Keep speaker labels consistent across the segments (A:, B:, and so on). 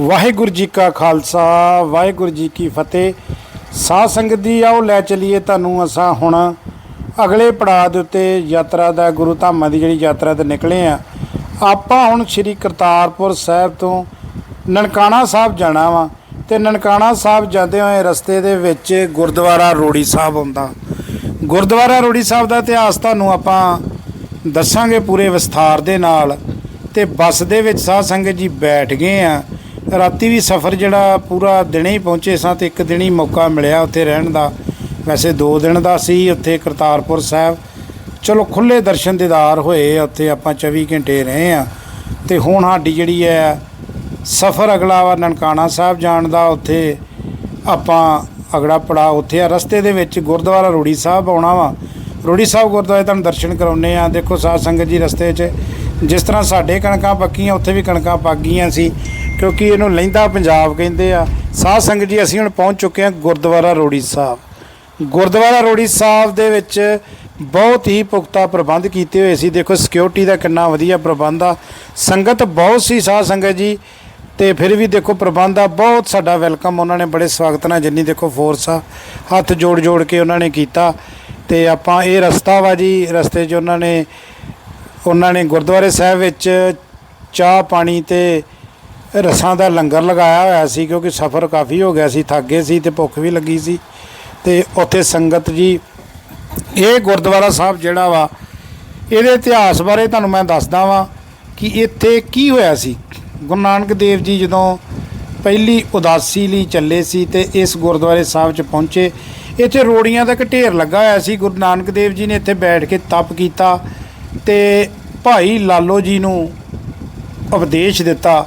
A: ਵਾਹਿਗੁਰੂ ਜੀ ਕਾ ਖਾਲਸਾ, ਵਾਹਿਗੁਰੂ ਜੀ ਕੀ ਫਤਿਹ। ਸਾਧ ਸੰਗਤ ਦੀ ਆਓ, ਲੈ ਚਲੀਏ ਤੁਹਾਨੂੰ ਅਸਾਂ ਹੁਣ ਅਗਲੇ ਪੜਾਅ ਦੇ ਉੱਤੇ ਯਾਤਰਾ ਦਾ, ਗੁਰੂ ਧਾਮਾਂ ਦੀ ਜਿਹੜੀ ਯਾਤਰਾ ਤੇ ਨਿਕਲੇ ਆ। ਆਪਾਂ ਹੁਣ ਸ੍ਰੀ ਕਰਤਾਰਪੁਰ ਸਾਹਿਬ ਤੋਂ ਨਨਕਾਣਾ ਸਾਹਿਬ ਜਾਣਾ ਵਾ ਤੇ ਨਨਕਾਣਾ ਸਾਹਿਬ ਜਾਂਦੇ ਹੋਏ ਰਸਤੇ ਦੇ ਵਿੱਚ ਗੁਰਦੁਆਰਾ ਰੋੜੀ ਸਾਹਿਬ ਆਉਂਦਾ ਗੁਰਦੁਆਰਾ ਰੋੜੀ ਸਾਹਿਬ ਦਾ ਇਤਿਹਾਸ ਤੁਹਾਨੂੰ ਆਪਾਂ ਦੱਸਾਂਗੇ ਪੂਰੇ ਵਿਸਥਾਰ ਦੇ ਨਾਲ ਤੇ ਬੱਸ ਦੇ ਵਿੱਚ ਸਾਧ ਸੰਗਤ ਜੀ ਬੈਠ ਗਏ ਆ। ਰਾਤੀ ਵੀ ਸਫ਼ਰ ਜਿਹੜਾ ਪੂਰਾ ਦਿਨੇ ਹੀ ਪਹੁੰਚੇ ਸਾਂ ਤੇ ਇੱਕ ਦਿਨ ਹੀ ਮੌਕਾ ਮਿਲਿਆ ਉੱਥੇ ਰਹਿਣ ਦਾ। ਵੈਸੇ 2 ਦਿਨ ਦਾ ਸੀ ਉੱਥੇ ਕਰਤਾਰਪੁਰ ਸਾਹਿਬ। ਚਲੋ ਖੁੱਲੇ ਦਰਸ਼ਨ ਦੀਦਾਰ ਹੋਏ, ਉੱਥੇ ਆਪਾਂ 24 ਘੰਟੇ ਰਹੇ ਆ ਤੇ ਹੁਣ ਸਾਡੀ ਜਿਹੜੀ ਹੈ ਸਫ਼ਰ ਅਗਲਾ ਵਾ ਨਨਕਾਣਾ ਸਾਹਿਬ ਜਾਣ ਦਾ, ਉੱਥੇ ਆਪਾਂ ਅਗੜਾ ਪੜਾ ਉੱਥੇ ਆ। ਰਸਤੇ ਦੇ ਵਿੱਚ ਗੁਰਦੁਆਰਾ ਰੂੜੀ ਸਾਹਿਬ ਆਉਣਾ ਵਾ। ਰੂੜੀ ਸਾਹਿਬ ਗੁਰਦੁਆਰੇ ਤੁਹਾਨੂੰ ਦਰਸ਼ਨ ਕਰਾਉਨੇ ਆ ਦੇਖੋ ਸਾਧ ਸੰਗਤ ਜੀ ਰਸਤੇ 'ਚ, ਜਿਸ ਤਰ੍ਹਾਂ ਸਾਡੇ ਕਣਕਾਂ ਪੱਕੀਆਂ, ਉੱਥੇ ਵੀ ਕਣਕਾਂ ਪੱਕ ਗਈਆਂ ਸੀ। ਕਿਉਂਕਿ ਇਹਨੂੰ ਲਹਿੰਦਾ ਪੰਜਾਬ ਕਹਿੰਦੇ ਆ। ਸਾਧ ਸੰਗਤ ਜੀ, ਅਸੀਂ ਹੁਣ ਪਹੁੰਚ ਚੁੱਕੇ ਹਾਂ ਗੁਰਦੁਆਰਾ ਰੋੜੀ ਸਾਹਿਬ। ਗੁਰਦੁਆਰਾ ਰੋੜੀ ਸਾਹਿਬ ਦੇ ਵਿੱਚ ਬਹੁਤ ਹੀ ਪੁਖਤਾ ਪ੍ਰਬੰਧ ਕੀਤੇ ਹੋਏ ਸੀ। ਦੇਖੋ ਸਿਕਿਉਰਿਟੀ ਦਾ ਕਿੰਨਾ ਵਧੀਆ ਪ੍ਰਬੰਧ ਆ। ਸੰਗਤ ਬਹੁਤ ਸੀ ਸਾਧ ਸੰਗਤ ਜੀ। ਤੇ ਫਿਰ ਵੀ ਦੇਖੋ, ਪ੍ਰਬੰਧ ਆ, ਬਹੁਤ ਸਾਡਾ ਵੈਲਕਮ ਉਹਨਾਂ ਨੇ, ਬੜੇ ਸਵਾਗਤ ਨਾਲ ਜਿੰਨੀ ਦੇਖੋ ਫੋਰਸ ਆ, ਹੱਥ ਜੋੜ ਜੋੜ ਕੇ ਉਹਨਾਂ ਨੇ ਕੀਤਾ। ਤੇ ਆਪਾਂ ਇਹ ਰਸਤਾ ਵਾ ਜੀ, ਰਸਤੇ 'ਚ ਉਹਨਾਂ ਨੇ ਉਹਨਾਂ ਨੇ ਗੁਰਦੁਆਰੇ ਸਾਹਿਬ ਵਿੱਚ ਚਾਹ ਪਾਣੀ ਤੇ ਰਸਾਂ ਦਾ ਲੰਗਰ ਲਗਾਇਆ ਹੋਇਆ ਸੀ ਕਿਉਂਕਿ ਸਫ਼ਰ ਕਾਫੀ ਹੋ ਗਿਆ ਸੀ, ਥੱਕ ਗਏ ਸੀ ਤੇ ਭੁੱਖ ਵੀ ਲੱਗੀ ਸੀ। ਤੇ ਉੱਥੇ ਸੰਗਤ ਜੀ, ਇਹ ਗੁਰਦੁਆਰਾ ਸਾਹਿਬ ਜਿਹੜਾ ਵਾ, ਇਹਦੇ ਇਤਿਹਾਸ ਬਾਰੇ ਤੁਹਾਨੂੰ ਮੈਂ ਦੱਸਦਾ ਵਾਂ ਕਿ ਇੱਥੇ ਕੀ ਹੋਇਆ ਸੀ। ਗੁਰੂ ਨਾਨਕ ਦੇਵ ਜੀ ਜਦੋਂ ਪਹਿਲੀ ਉਦਾਸੀ ਲਈ ਚੱਲੇ ਸੀ ਤੇ ਇਸ ਗੁਰਦੁਆਰੇ ਸਾਹਿਬ 'ਚ ਪਹੁੰਚੇ ਇੱਥੇ ਰੋੜੀਆਂ ਦਾ ਇੱਕ ਢੇਰ ਲੱਗਾ ਹੋਇਆ ਸੀ। ਗੁਰੂ ਨਾਨਕ ਦੇਵ ਜੀ ਨੇ ਇੱਥੇ ਬੈਠ ਕੇ ਤਪ ਕੀਤਾ ਤੇ ਭਾਈ ਲਾਲੋ ਜੀ ਨੂੰ ਉਪਦੇਸ਼ ਦਿੱਤਾ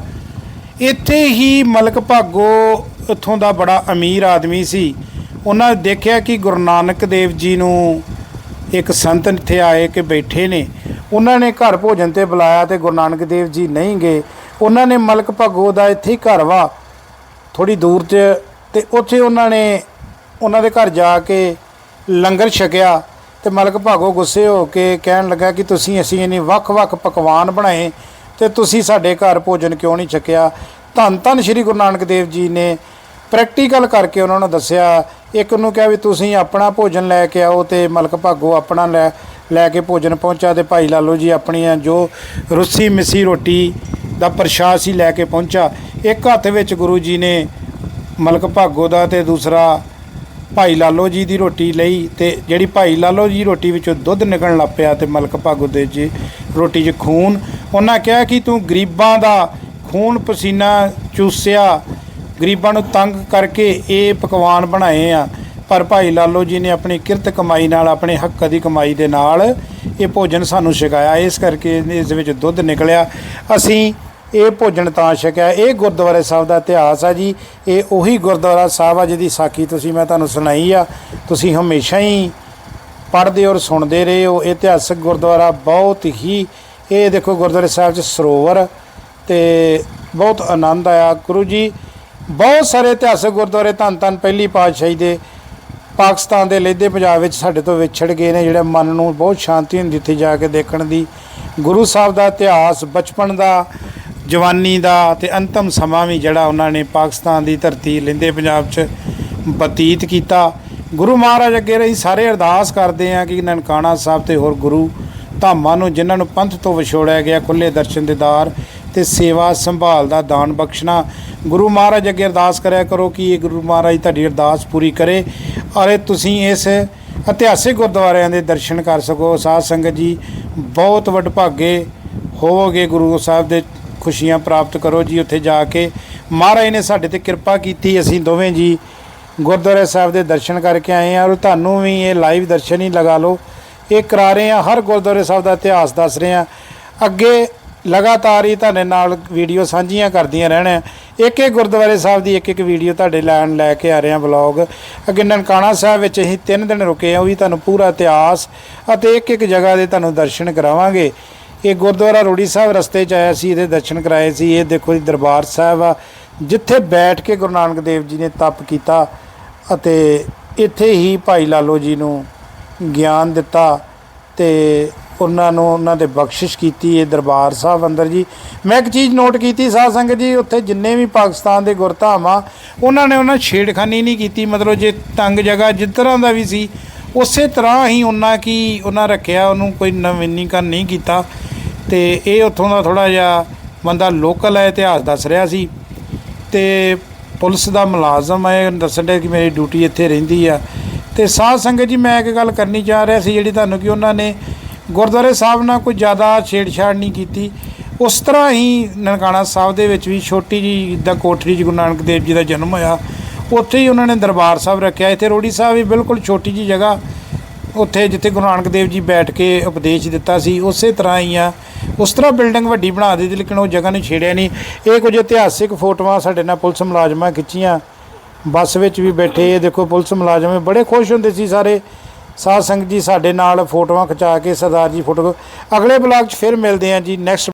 A: ਇੱਥੇ ਹੀ ਮਲਕ ਭਾਗੋ ਉੱਥੋਂ ਦਾ ਬੜਾ ਅਮੀਰ ਆਦਮੀ ਸੀ। ਉਹਨਾਂ ਦੇਖਿਆ ਕਿ ਗੁਰੂ ਨਾਨਕ ਦੇਵ ਜੀ ਨੂੰ ਇੱਕ ਸੰਤ ਇੱਥੇ ਆਏ ਕਿ ਬੈਠੇ ਨੇ। ਉਹਨਾਂ ਨੇ ਘਰ ਭੋਜਨ ਤੇ ਬੁਲਾਇਆ ਤੇ ਗੁਰੂ ਨਾਨਕ ਦੇਵ ਜੀ ਨਹੀਂ ਗਏ। ਉਹਨਾਂ ਨੇ ਮਲਕ ਭਾਗੋ ਦਾ ਇੱਥੇ ਹੀ ਘਰ ਵਾ ਥੋੜੀ ਦੂਰ 'ਚ, ਤੇ ਉੱਥੇ ਉਹਨਾਂ ਨੇ ਉਹਨਾਂ ਦੇ ਘਰ ਜਾ ਕੇ ਲੰਗਰ ਛਕਿਆ ਤੇ ਮਲਕ ਭਾਗੋ ਗੁੱਸੇ ਹੋ ਕੇ ਕਹਿਣ ਲੱਗਾ ਕਿ ਤੁਸੀਂ ਅਸੀਂ ਇਨੀ ਵੱਖ-ਵੱਖ ਪਕਵਾਨ ਬਣਾਏ ਤੇ ਤੁਸੀਂ ਸਾਡੇ ਘਰ ਭੋਜਨ ਕਿਉਂ ਨਹੀਂ ਛਕਿਆ? ਧੰਨ ਧੰਨ ਸ਼੍ਰੀ ਗੁਰੂ ਨਾਨਕ ਦੇਵ ਜੀ ਨੇ ਪ੍ਰੈਕਟੀਕਲ ਕਰਕੇ ਉਹਨਾਂ ਨੂੰ ਦੱਸਿਆ। ਇੱਕ ਨੂੰ ਕਿਹਾ ਵੀ ਤੁਸੀਂ ਆਪਣਾ ਭੋਜਨ ਲੈ ਕੇ ਆਓ ਤੇ ਮਲਕ ਭਾਗੋ ਆਪਣਾ ਲੈ ਲੈ ਕੇ ਭੋਜਨ ਪਹੁੰਚਾ ਤੇ ਭਾਈ ਲਾਲੋ ਜੀ ਆਪਣੀਆਂ ਜੋ ਰੁੱਸੀ ਮਿੱਸੀ ਰੋਟੀ ਦਾ ਪ੍ਰਸ਼ਾਦ ਸੀ ਲੈ ਕੇ ਪਹੁੰਚਾ। ਇੱਕ ਹੱਥ ਵਿੱਚ ਗੁਰੂ ਜੀ ਨੇ ਮਲਕ ਭਾਗੋ ਦਾ ਤੇ ਦੂਸਰਾ ਭਾਈ ਲਾਲੋ ਜੀ ਦੀ ਰੋਟੀ ਲਈ ਤੇ ਜਿਹੜੀ ਭਾਈ ਲਾਲੋ ਜੀ ਰੋਟੀ ਵਿੱਚੋਂ ਦੁੱਧ ਨਿਕਲਣ ਲੱਗ ਪਿਆ ਤੇ ਮਲਕ ਭਾਗੋ ਦੇ ਜੀ ਰੋਟੀ 'ਚ ਖੂਨ। ਉਹਨਾਂ ਕਿਹਾ ਕਿ ਤੂੰ ਗਰੀਬਾਂ ਦਾ ਖੂਨ ਪਸੀਨਾ ਚੂਸਿਆ, ਗਰੀਬਾਂ ਨੂੰ ਤੰਗ ਕਰਕੇ ਇਹ ਪਕਵਾਨ ਬਣਾਏ ਆ। ਪਰ ਭਾਈ ਲਾਲੋ ਜੀ ਨੇ ਆਪਣੀ ਕਿਰਤ ਕਮਾਈ ਨਾਲ, ਆਪਣੇ ਹੱਕ ਦੀ ਕਮਾਈ ਦੇ ਨਾਲ ਇਹ ਭੋਜਨ ਸਾਨੂੰ ਛਕਾਇਆ। ਇਸ ਕਰਕੇ ਇਸ ਵਿੱਚ ਦੁੱਧ ਨਿਕਲਿਆ। ਅਸੀਂ ਇਹ ਭੋਜਨ ਤਾਂ ਛਕਿਆ। ਇਹ ਗੁਰਦੁਆਰੇ ਸਾਹਿਬ ਦਾ ਇਤਿਹਾਸ ਆ ਜੀ। ਇਹ ਉਹੀ ਗੁਰਦੁਆਰਾ ਸਾਹਿਬ ਆ ਜਿਹਦੀ ਸਾਖੀ ਤੁਸੀਂ ਮੈਂ ਤੁਹਾਨੂੰ ਸੁਣਾਈ ਆ। ਤੁਸੀਂ ਹਮੇਸ਼ਾ ਹੀ ਪੜ੍ਹਦੇ ਔਰ ਸੁਣਦੇ ਰਹੇ ਹੋ। ਇਹ ਇਤਿਹਾਸਕ ਗੁਰਦੁਆਰਾ ਬਹੁਤ ਹੀ, ਇਹ ਦੇਖੋ ਗੁਰਦੁਆਰੇ ਸਾਹਿਬ 'ਚ ਸਰੋਵਰ ਤੇ ਬਹੁਤ ਆਨੰਦ ਆਇਆ। ਗੁਰੂ ਜੀ ਬਹੁਤ ਸਾਰੇ ਇਤਿਹਾਸਕ ਗੁਰਦੁਆਰੇ ਧੰਨ ਧੰਨ ਪਹਿਲੀ ਪਾਤਸ਼ਾਹੀ ਦੇ ਪਾਕਿਸਤਾਨ ਦੇ ਲਹਿਦੇ ਪੰਜਾਬ ਵਿੱਚ ਸਾਡੇ ਤੋਂ ਵਿਛੜ ਗਏ ਨੇ, ਜਿਹੜੇ ਮਨ ਨੂੰ ਬਹੁਤ ਸ਼ਾਂਤੀ ਹੁੰਦੀ ਉੱਥੇ ਜਾ ਕੇ ਦੇਖਣ ਦੀ। ਗੁਰੂ ਸਾਹਿਬ ਦਾ ਇਤਿਹਾਸ, ਬਚਪਨ ਦਾ, ਜਵਾਨੀ ਦਾ ਤੇ ਅੰਤਮ ਸਮਾਂ ਵੀ ਜਿਹੜਾ ਉਹਨਾਂ ਨੇ ਪਾਕਿਸਤਾਨ ਦੀ ਧਰਤੀ ਲਹਿੰਦੇ ਪੰਜਾਬ 'ਚ ਬਤੀਤ ਕੀਤਾ। ਗੁਰੂ ਮਹਾਰਾਜ ਅੱਗੇ ਰਹੀ, ਸਾਰੇ ਅਰਦਾਸ ਕਰਦੇ ਆ ਕਿ ਨਨਕਾਣਾ ਸਾਹਿਬ ਤੇ ਹੋਰ ਗੁਰੂ ਧਾਮਾਂ ਨੂੰ ਜਿਨ੍ਹਾਂ ਨੂੰ ਪੰਥ ਤੋਂ ਵਿਛੋੜਿਆ ਗਿਆ ਖੁੱਲੇ ਦਰਸ਼ਨ ਦੀਦਾਰ ਤੇ ਸੇਵਾ ਸੰਭਾਲ ਦਾ ਦਾਨ ਬਖਸ਼ਣਾ। ਗੁਰੂ ਮਹਾਰਾਜ ਅੱਗੇ ਅਰਦਾਸ ਕਰਿਆ ਕਰੋ ਕਿ ਇਹ ਗੁਰੂ ਮਹਾਰਾਜ ਤੁਹਾਡੀ ਅਰਦਾਸ ਪੂਰੀ ਕਰੇ। ਔਰ ਤੁਸੀਂ ਇਸ ਇਤਿਹਾਸਿਕ ਗੁਰਦੁਆਰਿਆਂ ਦੇ ਦਰਸ਼ਨ ਕਰ ਸਕੋ। ਸਾਧ ਸੰਗਤ ਜੀ, ਬਹੁਤ ਵਡਭਾਗੇ ਹੋਵੋਗੇ ਗੁਰੂ ਸਾਹਿਬ ਦੇ ਖੁਸ਼ੀਆਂ ਪ੍ਰਾਪਤ ਕਰੋ ਜੀ ਉੱਥੇ ਜਾ ਕੇ। ਮਹਾਰਾਜ ਨੇ ਸਾਡੇ ਤੇ ਕਿਰਪਾ ਕੀਤੀ, ਅਸੀਂ ਦੋਵੇਂ ਜੀ ਗੁਰਦੁਆਰੇ ਸਾਹਿਬ ਦੇ ਦਰਸ਼ਨ ਕਰਕੇ ਆਏ ਆ ਔਰ ਤੁਹਾਨੂੰ ਵੀ ਇਹ ਲਾਈਵ ਦਰਸ਼ਨ ਹੀ ਲਗਾ ਲਓ। ਇਹ ਕਰਾ ਰਹੇ ਆ ਹਰ ਗੁਰਦੁਆਰੇ ਸਾਹਿਬ ਦਾ ਇਤਿਹਾਸ ਦੱਸ ਰਹੇ ਆ ਅੱਗੇ ਲਗਾਤਾਰ ਹੀ ਤੁਹਾਡੇ ਨਾਲ ਵੀਡੀਓ ਸਾਂਝੀਆਂ ਕਰਦੀਆਂ ਰਹਿਣਾ ਇੱਕ ਇੱਕ ਗੁਰਦੁਆਰੇ ਸਾਹਿਬ ਦੀ ਇੱਕ ਇੱਕ ਵੀਡੀਓ ਤੁਹਾਡੇ ਲੈਣ ਲੈ ਕੇ ਆ ਰਹੇ ਆ ਵਲੌਗ। ਅੱਗੇ ਨਨਕਾਣਾ ਸਾਹਿਬ ਵਿੱਚ ਅਸੀਂ 3 ਦਿਨ ਰੁਕੇ ਆ ਉਹ ਵੀ ਤੁਹਾਨੂੰ ਪੂਰਾ ਇਤਿਹਾਸ ਅਤੇ ਇੱਕ ਇੱਕ ਜਗ੍ਹਾ ਦੇ ਤੁਹਾਨੂੰ ਦਰਸ਼ਨ ਕਰਾਵਾਂਗੇ। ਇਹ ਗੁਰਦੁਆਰਾ ਰੋੜੀ ਸਾਹਿਬ ਰਸਤੇ 'ਚ ਆਇਆ ਸੀ, ਇਹਦੇ ਦਰਸ਼ਨ ਕਰਾਏ ਸੀ। ਇਹ ਦੇਖੋ ਜੀ, ਦਰਬਾਰ ਸਾਹਿਬ ਆ, ਜਿੱਥੇ ਬੈਠ ਕੇ ਗੁਰੂ ਨਾਨਕ ਦੇਵ ਜੀ ਨੇ ਤਪ ਕੀਤਾ ਅਤੇ ਇੱਥੇ ਹੀ ਭਾਈ ਲਾਲੋ ਜੀ ਨੂੰ ਗਿਆਨ ਦਿੱਤਾ ਤੇ ਉਹਨਾਂ ਨੂੰ ਉਹਨਾਂ ਦੇ ਬਖਸ਼ਿਸ਼ ਕੀਤੀ ਇਹ ਦਰਬਾਰ ਸਾਹਿਬ ਅੰਦਰ ਜੀ। ਮੈਂ ਇੱਕ ਚੀਜ਼ ਨੋਟ ਕੀਤੀ ਸਾਧ ਸੰਗਤ ਜੀ, ਉੱਥੇ ਜਿੰਨੇ ਵੀ ਪਾਕਿਸਤਾਨ ਦੇ ਗੁਰਧਾਮ ਆ ਉਹਨਾਂ ਨੇ ਉਹਨਾਂ ਛੇੜਖਾਨੀ ਨਹੀਂ ਕੀਤੀ। ਮਤਲਬ ਜੇ ਤੰਗ ਜਗ੍ਹਾ ਜਿਸ ਤਰ੍ਹਾਂ ਦਾ ਵੀ ਸੀ, ਉਸੇ ਤਰ੍ਹਾਂ ਹੀ ਉਹਨਾਂ ਕੀ ਉਹਨਾਂ ਰੱਖਿਆ, ਉਹਨੂੰ ਕੋਈ ਨਵੀਨੀਕਰਨ ਨਹੀਂ ਕੀਤਾ। ਤੇ ਇਹ ਉੱਥੋਂ ਦਾ ਥੋੜਾ ਜਿਹਾ ਬੰਦਾ ਲੋਕਲ ਹੈ, ਇਤਿਹਾਸ ਦੱਸ ਰਿਹਾ ਸੀ। ਤੇ ਪੁਲਿਸ ਦਾ ਮੁਲਾਜ਼ਮ ਹੈ ਦੱਸਣ ਡਿਆ ਕਿ ਮੇਰੀ ਡਿਊਟੀ ਇੱਥੇ ਰਹਿੰਦੀ ਆ। ਤੇ ਸਾਧ ਸੰਗਤ ਜੀ, ਮੈਂ ਇੱਕ ਗੱਲ ਕਰਨੀ ਚਾਹ ਰਿਹਾ ਸੀ, ਜਿਹੜੀ ਤੁਹਾਨੂੰ ਕਿ ਉਹਨਾਂ ਨੇ ਗੁਰਦੁਆਰੇ ਸਾਹਿਬ ਨਾਲ ਕੋਈ ਜ਼ਿਆਦਾ ਛੇੜਛਾੜ ਨਹੀਂ ਕੀਤੀ। ਉਸ ਤਰ੍ਹਾਂ ਹੀ ਨਨਕਾਣਾ ਸਾਹਿਬ ਦੇ ਵਿੱਚ ਵੀ ਛੋਟੀ ਜੀ ਜਿੱਦਾਂ ਕੋਠੜੀ 'ਚ ਗੁਰੂ ਨਾਨਕ ਦੇਵ ਜੀ ਦਾ ਜਨਮ ਹੋਇਆ। ਉੱਥੇ ਹੀ ਉਹਨਾਂ ਨੇ ਦਰਬਾਰ ਸਾਹਿਬ ਰੱਖਿਆ। ਇੱਥੇ ਰੋੜੀ ਸਾਹਿਬ ਵੀ ਬਿਲਕੁਲ ਛੋਟੀ ਜੀ ਜਗ੍ਹਾ ਉੱਥੇ ਜਿੱਥੇ ਗੁਰੂ ਨਾਨਕ ਦੇਵ ਜੀ ਬੈਠ ਕੇ ਉਪਦੇਸ਼ ਦਿੱਤਾ ਸੀ, ਉਸੇ ਤਰ੍ਹਾਂ ਹੀ ਆ। ਉਸ ਤਰ੍ਹਾਂ ਬਿਲਡਿੰਗ ਵੱਡੀ ਬਣਾ ਦਿੱਤੀ, ਲੇਕਿਨ ਉਹ ਜਗ੍ਹਾ ਨੂੰ ਛੇੜਿਆ ਨਹੀਂ। ਇਹ ਕੁਝ ਇਤਿਹਾਸਿਕ ਫੋਟੋਆਂ ਸਾਡੇ ਨਾਲ ਪੁਲਿਸ ਮੁਲਾਜ਼ਮਾਂ ਖਿੱਚੀਆਂ। ਬੱਸ ਵਿੱਚ ਵੀ ਬੈਠੇ, ਇਹ ਦੇਖੋ ਪੁਲਿਸ ਮੁਲਾਜ਼ਮ ਬੜੇ ਖੁਸ਼ ਹੁੰਦੇ ਸੀ ਸਾਰੇ। ਸਾਧ ਸੰਗਤ ਜੀ ਸਾਡੇ ਨਾਲ ਫੋਟੋਆਂ ਖਿਚਾ ਕੇ ਸਰਦਾਰ ਜੀ ਫੋਟੋ ਅਗਲੇ ਬਲਾਗ 'ਚ ਫਿਰ ਮਿਲਦੇ ਹਾਂ ਜੀ ਨੈਕਸਟ